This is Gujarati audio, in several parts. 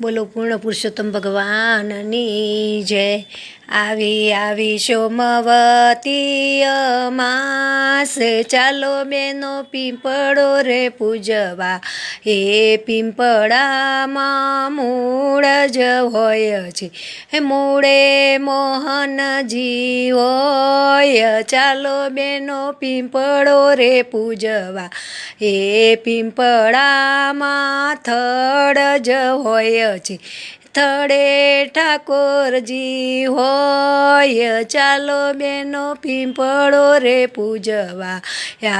બોલો, પૂર્ણ પુરુષોત્તમ ભગવાનની જય. આવી આવી સોમવતી અમાસ. ચાલો બેનો પીંપળો રે પૂજવા. એ પીંપળામાં મૂળ જ હોય છે. હે મૂળે મોહનજી હોય ચાલો બેનો પીંપળો રે પૂજવા. એ પીંપળામાં થડ જ હોય છે. થડે ઠાકોરજી હોય. ચાલો બેનો પીંપળો રે પૂજવા.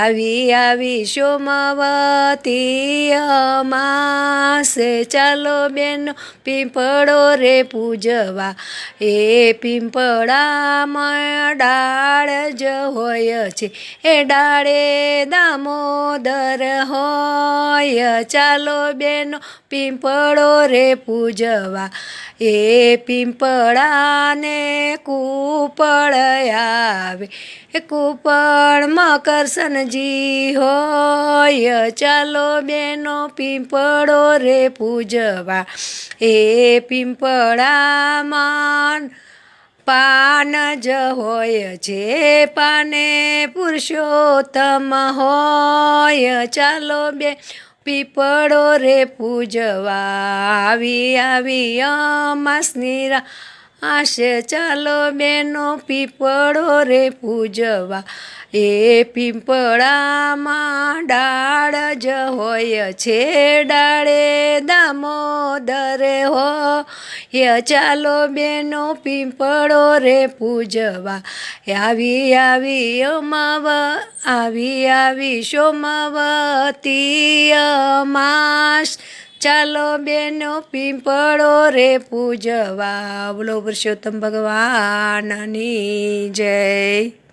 આવી આવી સોમવતી અમાસે. ચાલો બેનો પીંપળો રે પૂજવા. એ પીંપળામાં ડાળ જ હોય છે. એ ડાળે દામોદર હોય. ચાલો બેનો પીંપળો રે પૂજવા. એ પીંપળાને કૂપળ આવે. એ કૂપળમાં કરશનજી હોય, ચાલો બેનો પીંપળો રે પૂજવા. એ પીંપળામાં પાન જ હોય છે પાને પુરુષોત્તમ હોય. ચાલો બે પીપળો રે પૂજવા. આવી આવી અમાસની આશે ચાલો બેનો પીપળો રે પૂજવા. એ પીંપળામાં ડાળ જ હોય છે, ડાળે દામોદર એ ચાલો બેનો પીંપળો રે પૂજવા. આવી આવી અમાવ, આવી આવી સોમવતી અમાસ ચાલો બેનો પીંપળો રે પૂજવા. બોલો પુરુષોત્તમ ભગવાનની જય.